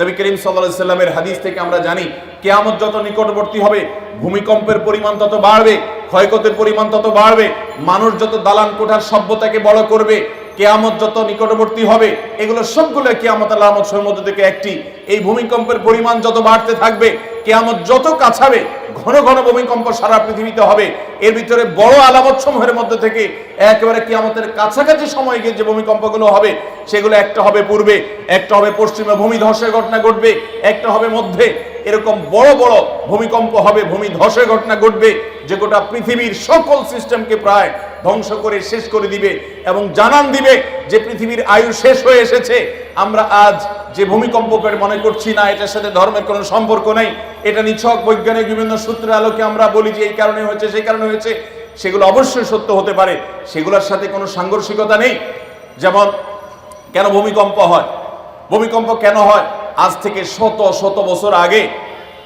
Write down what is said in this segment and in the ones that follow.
নবী করিম সাল্লাল্লাহু সাল্লামের হাদিস থেকে আমরা জানি, কেয়ামত যত নিকটবর্তী হবে, ভূমিকম্পের পরিমাণ তত বাড়বে, ক্ষয়ক্ষতির পরিমাণ তত বাড়বে, মানুষ যত দালান কোঠার সভ্যতাকে বড় করবে, কেয়ামত যত নিকটবর্তী হবে, এগুলো সবগুলো কেয়ামত আলামত মধ্যে থেকে একটি। এই ভূমিকম্পের পরিমাণ যত বাড়তে থাকবে কেয়ামত যত কাছাবে ঘন ঘন ভূমিকম্প সারা পৃথিবীতে হবে। এর ভিতরে বড় আলামত সমূহের মধ্যে থেকে একেবারে কিয়ামতের কাছাকাছি সময় গিয়ে যে ভূমিকম্পগুলো হবে, সেগুলো একটা হবে পূর্বে, একটা হবে পশ্চিমে ভূমি ধসের ঘটনা ঘটবে, একটা হবে মধ্যে। এরকম বড় বড় ভূমিকম্প হবে, ভূমি ধসের ঘটনা ঘটবে, যে গোটা পৃথিবীর সকল সিস্টেমকে প্রায় ধ্বংস করে শেষ করে দিবে এবং জানান দিবে যে পৃথিবীর আয়ু শেষ হয়ে এসেছে। আমরা আজ যে ভূমিকম্পকে মনে করছি না, এটার সাথে ধর্মের কোনো সম্পর্ক নেই। এটা নিছক বৈজ্ঞানিক বিভিন্ন সূত্রের আলোকে আমরা বলি যে এই কারণে হয়েছে, সেই কারণে হয়েছে। সেগুলো অবশ্যই সত্য হতে পারে। সেগুলোর সাথে কোনো সাংঘর্ষিকতা নেই। যেমন, কেন ভূমিকম্প হয়? ভূমিকম্প কেন হয়? আজ থেকে শত শত বছর আগে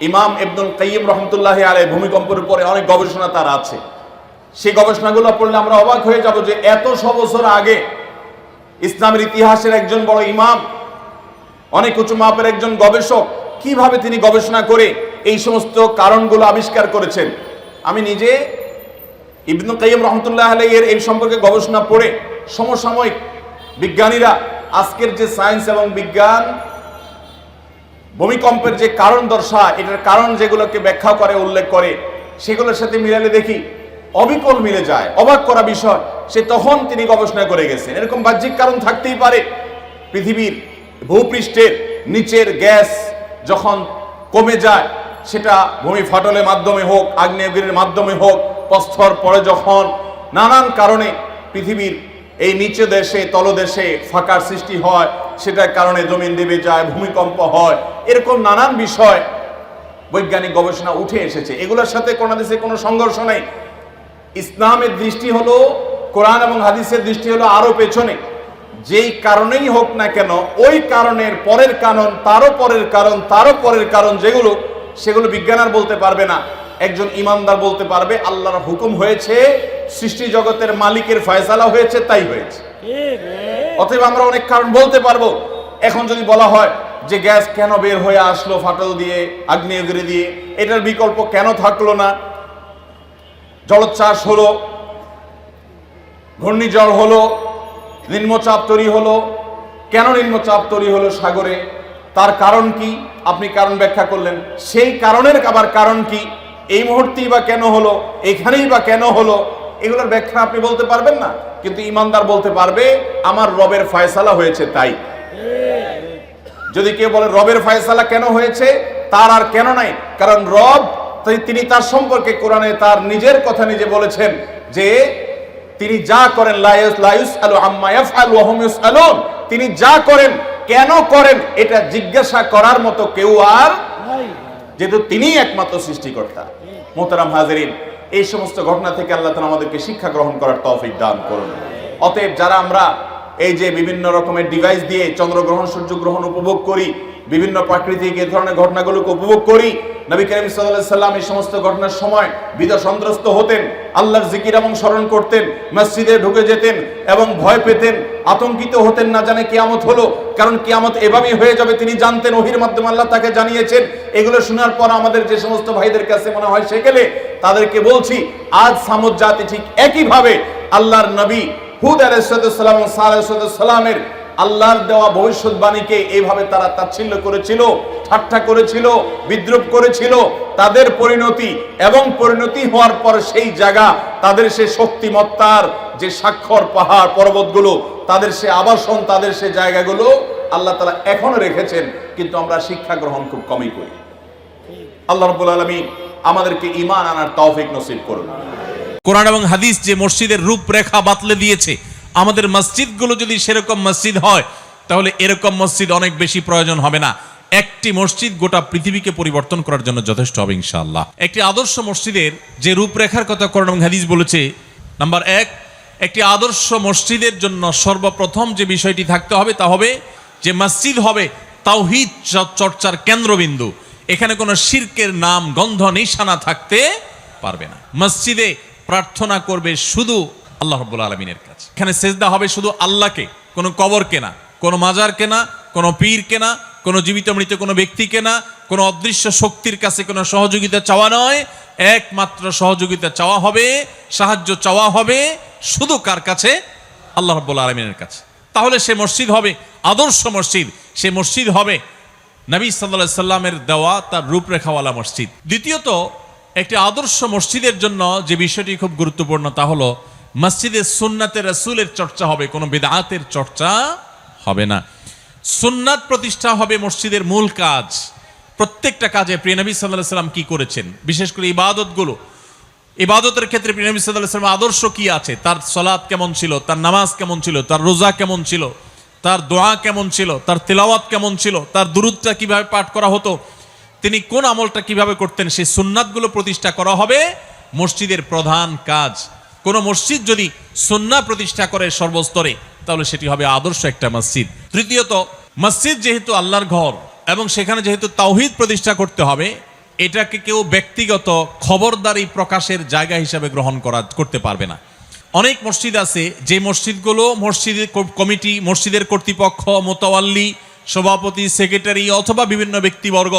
ইমাম ইবনুল কাইয়িম রহমতুল্লাহ আলে ভূমিকম্পের উপরে অনেক গবেষণা তার আছে। সেই গবেষণাগুলো পড়লে আমরা অবাক হয়ে যাব যে এত শ বছর আগে ইসলামের ইতিহাসের একজন বড় ইমাম, অনেক উঁচু মাপের একজন গবেষক কীভাবে তিনি গবেষণা করে এই সমস্ত কারণগুলো আবিষ্কার করেছেন? আমি নিজে ইবনু কাইম রহমতুল্লাহ আলাইয়ের এই সম্পর্কে গবেষণা পড়ে সমসাময়িক বিজ্ঞানীরা আজকের যে সায়েন্স এবং বিজ্ঞান ভূমিকম্পের যে কারণ দর্শা, এটার কারণ যেগুলোকে ব্যাখ্যা করে, উল্লেখ করে, সেগুলোর সাথে মিলালে দেখি অবিকল মিলে যায়, অবাক করা বিষয়। সে তখন তিনি গবেষণা করে গেছেন। এরকম বাহ্যিক কারণ থাকতেই পারে পৃথিবীর ভূপৃষ্ঠের নিচের গ্যাস যখন কমে যায়, সেটা ভূমি ফাটলের মাধ্যমে হোক, আগ্নেয়গিরির মাধ্যমে হোক, প্রস্তর পরে যখন নানান কারণে পৃথিবীর এই নিচে দেশে, তলদেশে ফাঁকার সৃষ্টি হয়, সেটার কারণে জমিন দেবে যায়, ভূমিকম্প হয়, এরকম নানান বিষয় বৈজ্ঞানিক গবেষণা উঠে এসেছে। এগুলোর সাথে কোনো দেশে কোনো সংঘর্ষ নেই। ইসলামের দৃষ্টি হলো, কোরআন এবং হাদিসের দৃষ্টি হলো আরও পেছনে। যেই কারণেই হোক না কেন ওই কারণের পরের কারণ তারও পরের কারণ তারও পরের কারণ যেগুলো সেগুলো বিজ্ঞান আর বলতে পারবে না। একজন ইমানদার বলতে পারবে আল্লাহর হুকুম হয়েছে সৃষ্টি জগতের মালিকের ফয়সালা হয়েছে তাই হয়েছে। অতএব আমরা অনেক কারণ বলতে পারব। এখন যদি বলা হয় যে গ্যাস কেন বের হয়ে আসলো ফাটল দিয়ে আগ্নেয়গিরি দিয়ে এটার বিকল্প কেন থাকল না? জলোচ্ছ্বাস হলো ঘূর্ণিঝড় হলো নিম্নচাপ তৈরি হলো। কেন নিম্নচাপ তৈরি হলো সাগরে? তার কারণ কি? আপনি কারণ ব্যাখ্যা করলেন। সেই কারণের আবার কারণ কি? এই মুহূর্তেই বা কেন হলো? এখানেই বা কেন হলো? এগুলোর ব্যাখ্যা আপনি বলতে পারবেন না, কিন্তু ইমানদার বলতে পারবে, আমার রবের ফয়সালা হয়েছে তাই। যদি কেউ বলে রবের ফয়সালা কেন হয়েছে, তার আর কেন নাই? কারণ রব তিনি তার সম্পর্কে কোরআনে তার নিজের কথা নিজে বলেছেন যে তিনি যা করেন তিনি যা করেন, কেন করেন, এটা জিজ্ঞাসা করার মতো কেউ আর যেহেতু তিনিই একমাত্র সৃষ্টিকর্তা। মোহতারাম হাজেরিন, এই সমস্ত ঘটনা থেকে আল্লাহ তাআলা আমাদেরকে শিক্ষা গ্রহণ করার তৌফিক দান করুন। অতএব যারা আমরা এই যে বিভিন্ন রকমের ডিভাইস দিয়ে চন্দ্রগ্রহণ, সূর্যগ্রহণ উপভোগ করি বিভিন্ন প্রাকৃতিক এই ধরনের ঘটনাগুলোকে উপভোগ করি। নবী করিম সাল্লাল্লাহু সাল্লাম এই সমস্ত ঘটনার সময় বিদ সন্ত্রস্ত হতেন, আল্লাহর জিকির এবং স্মরণ করতেন, মসজিদে ঢুকে যেতেন এবং ভয় পেতেন, আতঙ্কিত হতেন না জানে কিয়ামত হলো, কারণ কিয়ামত এভাবেই হয়ে যাবে, তিনি জানতেন, ওহির মাধ্যমে আল্লাহ তাকে জানিয়েছেন। এগুলো শোনার পর আমাদের যে সমস্ত ভাইদের কাছে মনে হয় সেকেলে তাদেরকে বলছি, আজ সামুদ জাতি ঠিক একইভাবে আল্লাহর নবী হুদ আলাইসালাম ও সালামের আল্লাহর দেওয়া ভবিষ্যৎবাণীকে এইভাবে তারা তাচ্ছিল্য করেছিল, ঠাট্টা করেছিল, বিদ্রুপ করেছিল, তাদের পরিণতি এবং পরিণতি হওয়ার পর সেই জায়গা, তাদের সে শক্তিমত্তার যে স্বাক্ষর পাহাড় পর্বতগুলো, তাদের সে আবাসন, তাদের সে জায়গাগুলো আল্লাহ তালা এখনও রেখেছেন, কিন্তু আমরা শিক্ষা গ্রহণ খুব কমই করি। আল্লাহ রবুল আলমী আমাদেরকে ইমান আনার তৌফিক নসিব করুন। কোরআন এবং হাদিস যে মসজিদের রূপরেখা বাতলে দিয়েছে আমাদের মসজিদগুলো যদি সেরকম মসজিদ হয়, তাহলে এরকম মসজিদ অনেক বেশি প্রয়োজন হবে না। একটি মসজিদ গোটা পৃথিবীকে পরিবর্তন করার জন্য যথেষ্ট হবে ইনশাআল্লাহ। একটি আদর্শ মসজিদের যে রূপরেখার কথা এবং হাদিস বলেছে, নাম্বার এক, একটি আদর্শ মসজিদের জন্য সর্বপ্রথম যে বিষয়টি থাকতে হবে তা হবে, যে মসজিদ হবে তাওহিদ চর্চার কেন্দ্রবিন্দু। এখানে কোনো শিরকের নাম, গন্ধ, নিশানা থাকতে পারবে না। মসজিদে প্রার্থনা করবে শুধু আল্লাহ রব্বুল আলমিনের কাছে। এখানে সেজদা হবে শুধু আল্লাহকে, কোনো কবর কেনা কোনো মাজার কেনা কোনো পীর কেনা কোনো জীবিত মৃত কোনো ব্যক্তি কেনা কোনো অদৃশ্য শক্তির কাছে কোনো সহযোগিতা চাওয়া নয়। একমাত্র সহযোগিতা চাওয়া হবে, সাহায্য চাওয়া হবে শুধু কার কাছে? আল্লাহ রব্বুল আলমিনের কাছে। তাহলে সে মসজিদ হবে, আদর্শ মসজিদ। সে মসজিদ হবে নবী সাল্লাহ সাল্লামের দেওয়া তার রূপরেখাওয়ালা মসজিদ। দ্বিতীয়ত, একটি আদর্শ মসজিদের জন্য যে বিষয়টি খুব গুরুত্বপূর্ণ তা হলো মসজিদে সুন্নাতে রসুলের চর্চা হবে, কোনো বেদাতের চর্চা হবে না। সুন্নাত প্রতিষ্ঠা হবে মসজিদের মূল কাজ। প্রত্যেকটা কাজে প্রিয় নবী সাল্লাহ সাল্লাম কি করেছেন? বিশেষ করে ইবাদতগুলো। ইবাদতের ক্ষেত্রে প্রিয় নবী সাল্লাহ সাল্লাম আদর্শ কি আছে? তার সলাদ কেমন ছিল? তার নামাজ কেমন ছিল? তার রোজা কেমন ছিল? তার দোয়া কেমন ছিল? তার তেলাওয়াত কেমন ছিল? তার দুরুদটা কীভাবে পাঠ করা হতো? তিনি কোন আমলটা কীভাবে করতেন? সেই সুন্নাতগুলো প্রতিষ্ঠা করা হবে মসজিদের প্রধান কাজ। কোন মসজিদ যদি সুন্না প্রতিষ্ঠা করে সর্বস্তরে, তাহলে সেটি হবে আদর্শ একটা মসজিদ। তৃতীয়ত, মসজিদ যেহেতু আল্লাহর ঘর এবং সেখানে যেহেতু তাওহিদ প্রতিষ্ঠা করতে হবে, এটাকে কেউ ব্যক্তিগত খবরদারি প্রকাশের জায়গা হিসাবে গ্রহণ করা, করতে পারবে না। অনেক মসজিদ আছে, যে মসজিদগুলো মসজিদের কমিটি, মসজিদের কর্তৃপক্ষ, মোতাওয়াল্লি, সভাপতি, সেক্রেটারি অথবা বিভিন্ন ব্যক্তিবর্গ,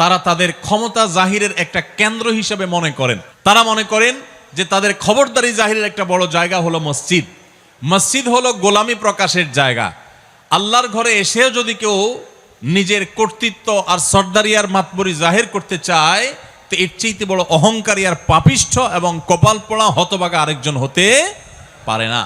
তারা তাদের ক্ষমতা জাহিরের একটা কেন্দ্র হিসাবে মনে করেন। তারা মনে করেন যে তাদের খবরদারি জাহিরের একটা বড় জায়গা হলো মসজিদ। মসজিদ হলো গোলামি প্রকাশের জায়গা। আল্লাহর ঘরে এসেও যদি কেউ নিজের কর্তৃত্ব আর সর্দারি আর মাতবরি জাহির করতে চায়, তো এর চাইতে বড় অহংকারী আর পাপিষ্ঠ এবং কপাল পড়া হতবাগা আরেকজন হতে পারে না।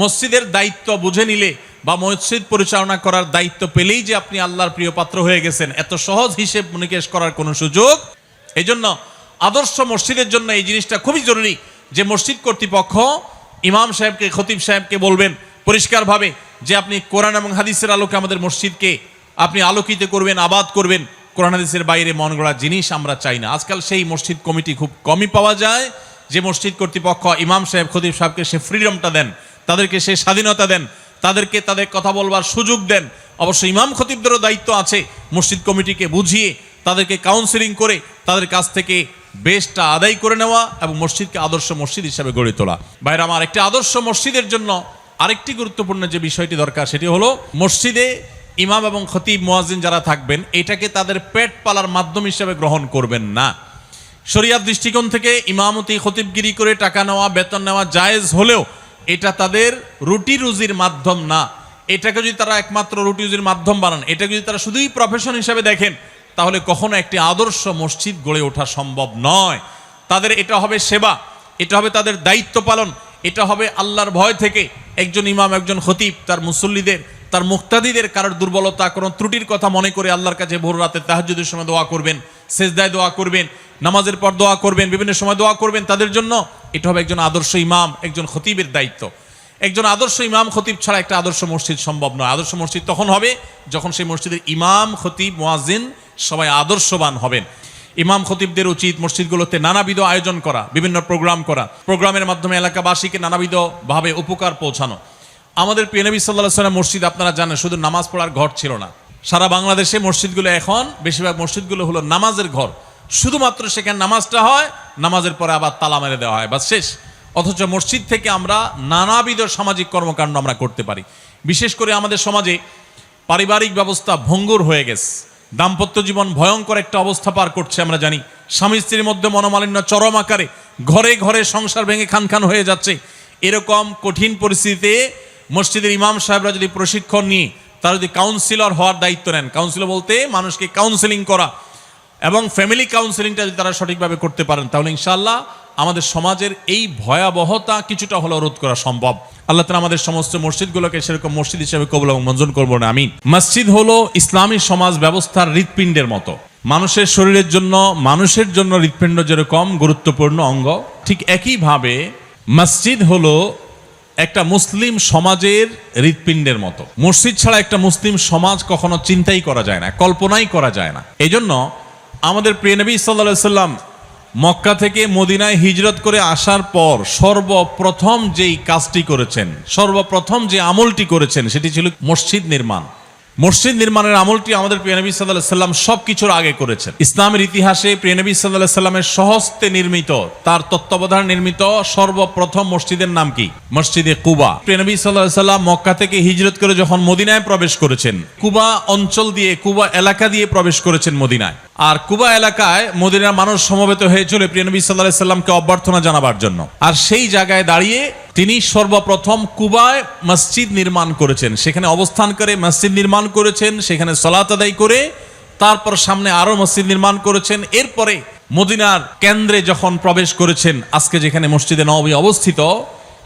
মসজিদের দায়িত্ব বুঝে নিলে বা মসজিদ পরিচালনা করার দায়িত্ব পেলেই যে আপনি আল্লাহর প্রিয় পাত্র হয়ে গেছেন, এত সহজ হিসেব নিকেশ করার কোনো সুযোগ। এই জন্য আদর্শ মসজিদের জন্য এই জিনিসটা খুবই জরুরি যে মসজিদ কর্তৃপক্ষ ইমাম সাহেবকে, খতিব সাহেবকে বলবেন পরিষ্কারভাবে যে আপনি কোরআন এবং হাদিসের আলোকে আমাদের মসজিদকে আপনি আলোকিত করবেন, আবাদ করবেন। কোরআন হাদিসের বাইরে মন গড়া জিনিস আমরা চাই না। আজকাল সেই মসজিদ কমিটি খুব কমই পাওয়া যায় যে মসজিদ কর্তৃপক্ষ ইমাম সাহেব, খতিব সাহেবকে সে ফ্রিডমটা দেন, তাদেরকে সে স্বাধীনতা দেন, তাদেরকে তাদের কথা বলবার সুযোগ দেন। অবশ্য ইমাম খতিবদেরও দায়িত্ব আছে মসজিদ কমিটিকে বুঝিয়ে তাদেরকে কাউন্সিলিং করে তাদের কাছ থেকে বেশটা আদায় করে নেওয়া এবং মসজিদকে আদর্শ মসজিদ হিসাবে গড়ে তোলা। বাইরে আমার একটি আদর্শ মসজিদের জন্য আরেকটি গুরুত্বপূর্ণ যে বিষয়টি দরকার, সেটি হলো মসজিদে ইমাম এবং খতিব মোয়াজিন যারা থাকবেন, এটাকে তাদের পেট পালার মাধ্যম হিসেবে গ্রহণ করবেন না। শরিয়ার দৃষ্টিকোণ থেকে ইমামতি, খতিবগিরি করে টাকা নেওয়া, বেতন নেওয়া জায়েজ হলেও এটা তাদের রুটি রুজির মাধ্যম না। এটাকে যদি তারা একমাত্র রুটি রুজির মাধ্যম বানান এটাকে যদি তারা শুধুই প্রফেশন হিসেবে দেখেন তাহলে কখনো একটি আদর্শ মসজিদ গড়ে ওঠা সম্ভব নয়। তাদের এটা হবে সেবা, এটা হবে তাদের দায়িত্ব পালন, এটা হবে আল্লাহর ভয় থেকে একজন ইমাম, একজন খতিব, তার মুসল্লিদের, তার মুক্তাদিদের কারোর দুর্বলতা, কোনো ত্রুটির কথা মনে করে আল্লাহর কাছে ভোর রাতে তাহাজুদের সময় দোয়া করবেন, সেজদায় দোয়া করবেন, নামাজের পর দোয়া করবেন, বিভিন্ন সময় দোয়া করবেন, তাদের জন্য এটা হবে একজন আদর্শ ইমাম, একজন খতিবের দায়িত্ব। একজন আদর্শ ইমাম, খতিব ছাড়া একটা আদর্শ মসজিদ সম্ভব নয়। আদর্শ মসজিদ তখন হবে যখন সেই মসজিদের ইমাম, খতিব মোয়াজিন সবাই আদর্শবান হবেন। ইমাম খতিবদের উচিত মসজিদগুলোতে নানাবিধ আয়োজন করা, বিভিন্ন প্রোগ্রাম করা, প্রোগ্রামের মাধ্যমে এলাকাবাসীকে নানাবিধ ভাবে উপকার পৌঁছানো। আমাদের পিএনবি সাল্লাহ সাল্লাম মসজিদ আপনারা জানেন, শুধু নামাজ পড়ার ঘর ছিল না। সারা বাংলাদেশে মসজিদগুলো এখন, বেশিরভাগ মসজিদগুলো হলো নামাজের ঘর। শুধুমাত্র সেখানে নামাজটা হয়, নামাজের পরে আবার তালা মেরে দেওয়া হয় বা শেষ। অথচ মসজিদ থেকে আমরা নানাবিধ সামাজিক কর্মকাণ্ড আমরা করতে পারি। বিশেষ করে আমাদের সমাজে পারিবারিক ব্যবস্থা ভঙ্গুর হয়ে গেছে। দাম্পত্য জীবন ভয়ঙ্কর একটা অবস্থা পার করছে, আমরা জানি। স্বামী স্ত্রীর মধ্যে মনোমালিন্য চরম আকারে, ঘরে ঘরে সংসার ভেঙে খান খান হয়ে যাচ্ছে। এরকম কঠিন পরিস্থিতিতে মসজিদের ইমাম সাহেবরা যদি প্রশিক্ষণ নিয়ে, তারা যদি কাউন্সিলর হওয়ার দায়িত্ব নেন কাউন্সিলর বলতে মানুষকে কাউন্সিলিং করা এবং ফ্যামিলি কাউন্সিলিংটা যদি তারা সঠিকভাবে করতে পারেন, তাহলে ইনশাআল্লাহ আমাদের সমাজের এই ভয়াবহতা কিছুটা হলেও রোধ করা সম্ভব। আল্লাহ তালা আমাদের সমস্ত মসজিদগুলোকে সেরকম মসজিদ হিসেবে কবুল এবং মঞ্জুর করব না আমি মসজিদ হলো ইসলামী সমাজ ব্যবস্থার হৃৎপিণ্ডের মতো। মানুষের শরীরের জন্য, মানুষের জন্য হৃৎপিণ্ড যেরকম গুরুত্বপূর্ণ অঙ্গ, ঠিক একইভাবে মসজিদ হলো একটা মুসলিম সমাজের হৃৎপিণ্ডের মতো। মসজিদ ছাড়া একটা মুসলিম সমাজ কখনো চিন্তাই করা যায় না, কল্পনাই করা যায় না। এই জন্য আমাদের প্রিয় নবী সাল্লা সাল্লাম মক্কা থেকে মদিনায় হিজরত করে আসার পর সর্বপ্রথম যেই কাজটি করেছেন, সর্বপ্রথম যে আমলটি করেছেন, সেটি ছিল মসজিদ নির্মাণ। মসজিদ নির্মাণের আমলটি আমাদের প্রিয়নবী সাল্লাহ সাল্লাম সব কিছুর আগে করেছেন। ইসলামের ইতিহাসে প্রিয়নবী সাল্লাহ সাল্লামের সহস্তে নির্মিত, তার তত্ত্বাবধানে নির্মিত সর্বপ্রথম মসজিদের নাম কি? মসজিদে কুবা। প্রিয়নবী সাল্লাহ সাল্লাম মক্কা থেকে হিজরত করে যখন মদিনায় প্রবেশ করেছেন, কুবা অঞ্চল দিয়ে, কুবা এলাকা দিয়ে প্রবেশ করেছেন মদিনায়। আর কুবা এলাকায় মদিনার মানুষ সমবেত হয়েছিল প্রিয়নবী সাল্লাহ সাল্লামকে অভ্যর্থনা জানাবার জন্য। আর সেই জায়গায় দাঁড়িয়ে তিনি সর্বপ্রথম কুবায় মসজিদ নির্মাণ করেছেন। সেখানে অবস্থান করে মসজিদ নির্মাণ করেছেন, সেখানে সলাত আদায় করে, তারপর সামনে আরও মসজিদ নির্মাণ করেছেন। এরপরে মদিনার কেন্দ্রে যখন প্রবেশ করেছেন, আজকে যেখানে মসজিদে নবী অবস্থিত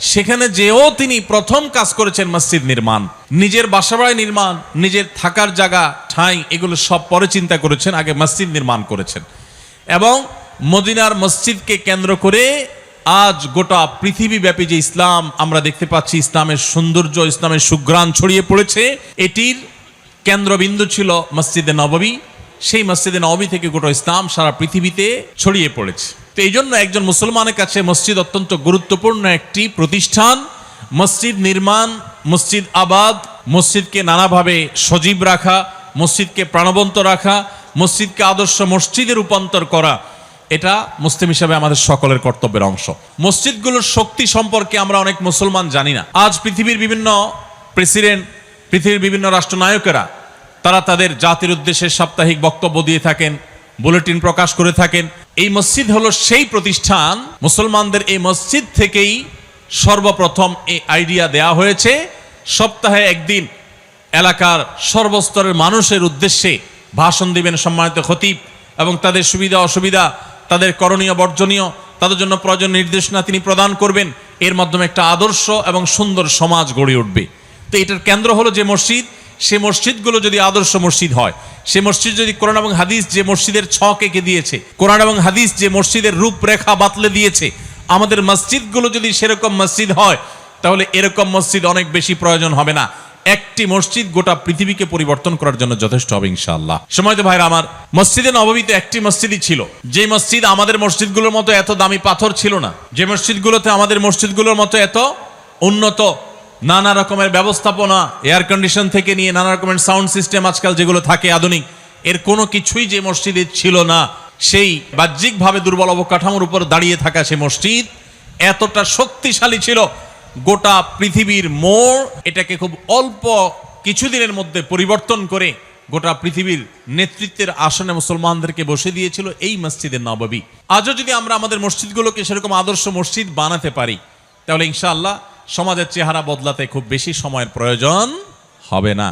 সেখানে যেও তিনি প্রথম কাজ করেছেন মসজিদ নির্মাণ। নিজের বাসাবাড়ি নির্মাণ, নিজের থাকার জায়গা, ঠাঁই, এগুলো সব পরে চিন্তা করেছেন, আগে মসজিদ নির্মাণ করেছেন। এবং মদিনার মসজিদকে কেন্দ্র করে আজ গোটা পৃথিবীব্যাপী যে ইসলাম আমরা দেখতে পাচ্ছি, ইসলামের সৌন্দর্য, ইসলামের সুগ্রাণ ছড়িয়ে পড়েছে, এটির কেন্দ্রবিন্দু ছিল মসজিদে নববী। সেই মসজিদে নববী থেকে গোটা ইসলাম সারা পৃথিবীতে ছড়িয়ে পড়েছে। তো এই জন্য একজন মুসলমানের কাছে মসজিদ অত্যন্ত গুরুত্বপূর্ণ একটি প্রতিষ্ঠান। মসজিদ নির্মাণ, মসজিদ আবাদ, মসজিদকে নানাভাবে সজীব রাখা, মসজিদকে প্রাণবন্ত রাখা, মসজিদকে আদর্শ মসজিদে রূপান্তর করা, এটা মুসলিম হিসাবে আমাদের সকলের কর্তব্যের অংশ। মসজিদগুলোর শক্তি সম্পর্কে আমরা অনেক মুসলমান জানি না। আজ পৃথিবীর বিভিন্ন প্রেসিডেন্ট, পৃথিবীর বিভিন্ন রাষ্ট্রনায়কেরা, তারা তাদের জাতির উদ্দেশ্যে সাপ্তাহিক বক্তব্য দিয়ে থাকেন। বুলেটিন প্রকাশ করে থাকেন। এই মসজিদ হলো সেই প্রতিষ্ঠান, মুসলমানদের এই মসজিদ থেকেই সর্বপ্রথম এই আইডিয়া দেয়া হয়েছে। সপ্তাহে একদিন এলাকার সর্বস্তরের মানুষের উদ্দেশ্যে ভাষণ দিবেন সম্মানিত খতিব এবং তাদের সুবিধা অসুবিধা, তাদের করণীয় বর্জনীয়, তাদের জন্য প্রয়োজন নির্দেশনা তিনি প্রদান করবেন। এর মাধ্যমে একটা আদর্শ এবং সুন্দর সমাজ গড়ে উঠবে। তো এটার কেন্দ্র হলো যে মসজিদ সে মসজিদগুলো যদি আদর্শ মসজিদ হয়, সে মসজিদ যদি কোরআন এবং হাদিস যে মসজিদের ছক এঁকে দিয়েছে, কোরআন এবং হাদিস যে মসজিদের রূপরেখা বাতলে দিয়েছে, আমাদের মসজিদগুলো যদি সেরকম মসজিদ হয়, তাহলে এরকম মসজিদ অনেক বেশি প্রয়োজন হবে না। একটি মসজিদ গোটা পৃথিবীকে পরিবর্তন করার জন্য যথেষ্ট হবে ইনশাআল্লাহ। সময় তো ভাইরা আমার, মসজিদে নবমীতে একটি মসজিদই ছিল। যে মসজিদ আমাদের মসজিদগুলোর মতো এত দামি পাথর ছিল না, যে মসজিদগুলোতে আমাদের মসজিদগুলোর মতো এত উন্নত নানা রকমের ব্যবস্থাপনা এয়ার কন্ডিশন থেকে নিয়ে নানা রকমের সাউন্ড সিস্টেম আজকাল যেগুলো থাকে আধুনিক, এর কোনো কিছুই যে মসজিদে ছিল না, সেই বাহ্যিকভাবে দুর্বল অবকাঠামোর উপর দাঁড়িয়ে থাকা সে মসজিদ এতটা শক্তিশালী ছিল, গোটা পৃথিবীর মোড় এটাকে খুব অল্প কিছুদিনের মধ্যে পরিবর্তন করে গোটা পৃথিবীর নেতৃত্বের আসনে মুসলমানদেরকে বসে দিয়েছিল এই মসজিদের নববী। আজও যদি আমরা আমাদের মসজিদগুলোকে সেরকম আদর্শ মসজিদ বানাতে পারি, তাহলে ইনশাআল্লাহ সমাজের চেহারা বদলাতে খুব বেশি সময়ের প্রয়োজন হবে না।